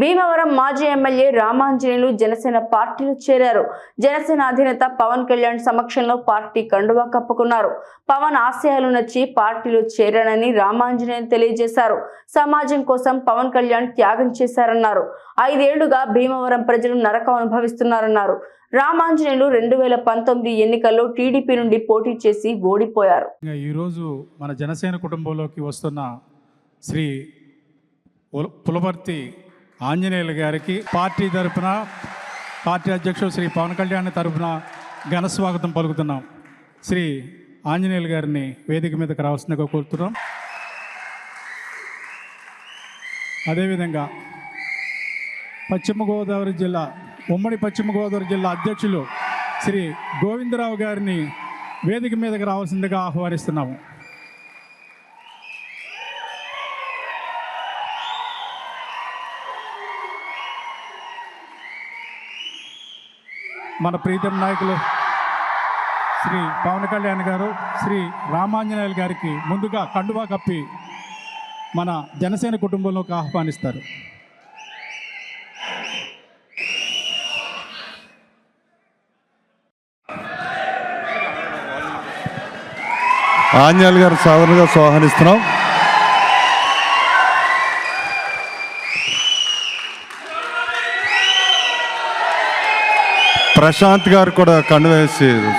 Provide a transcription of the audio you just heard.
భీమవరం మాజీ ఎమ్మెల్యే రామాంజనేయులు జనసేన పార్టీలో చేరారు. జనసేన అధినేత పవన్ కళ్యాణ్ సమక్షంలో పార్టీ కండువా కప్పుకున్నారు. పవన్ ఆశయాలు నచ్చి పార్టీలో చేరానని రామాంజనేయులు తెలియజేశారు. సమాజం కోసం పవన్ కళ్యాణ్ త్యాగం చేశారన్నారు. ఐదేళ్ళుగా భీమవరం ప్రజలు నరకం అనుభవిస్తున్నారన్నారు. రామాంజనేయులు రెండు వేల పంతొమ్మిది ఎన్నికల్లో టీడీపీ నుండి పోటీ చేసి ఓడిపోయారు. ఈరోజు మన జనసేన కుటుంబంలోకి వస్తున్న శ్రీ పులవర్తి ఆంజనేయులు గారికి పార్టీ తరపున పార్టీ అధ్యక్షుడు శ్రీ పవన్ కళ్యాణ్ తరపున ఘన స్వాగతం పలుకుతున్నాం. శ్రీ ఆంజనేయులు గారిని వేదిక మీదకి రావాల్సిందిగా కోరుతున్నాం. అదేవిధంగా పశ్చిమ గోదావరి జిల్లా ఉమ్మడి పశ్చిమ గోదావరి జిల్లా అధ్యక్షులు శ్రీ గోవిందరావు గారిని వేదిక మీదకి రావాల్సిందిగా ఆహ్వానిస్తున్నాము. మన ప్రీతం నాయకులు శ్రీ పవన్ కళ్యాణ్ గారు శ్రీ రామాంజనేయులు గారికి ముందుగా కండువా కప్పి మన జనసేన కుటుంబంలోకి ఆహ్వానిస్తారు. ఆంజనేయులు గారు సాధారణంగా స్వాహనిస్తున్నాం ప్రశాంత్ గారు కూడా కన్ను ప్రశాంత్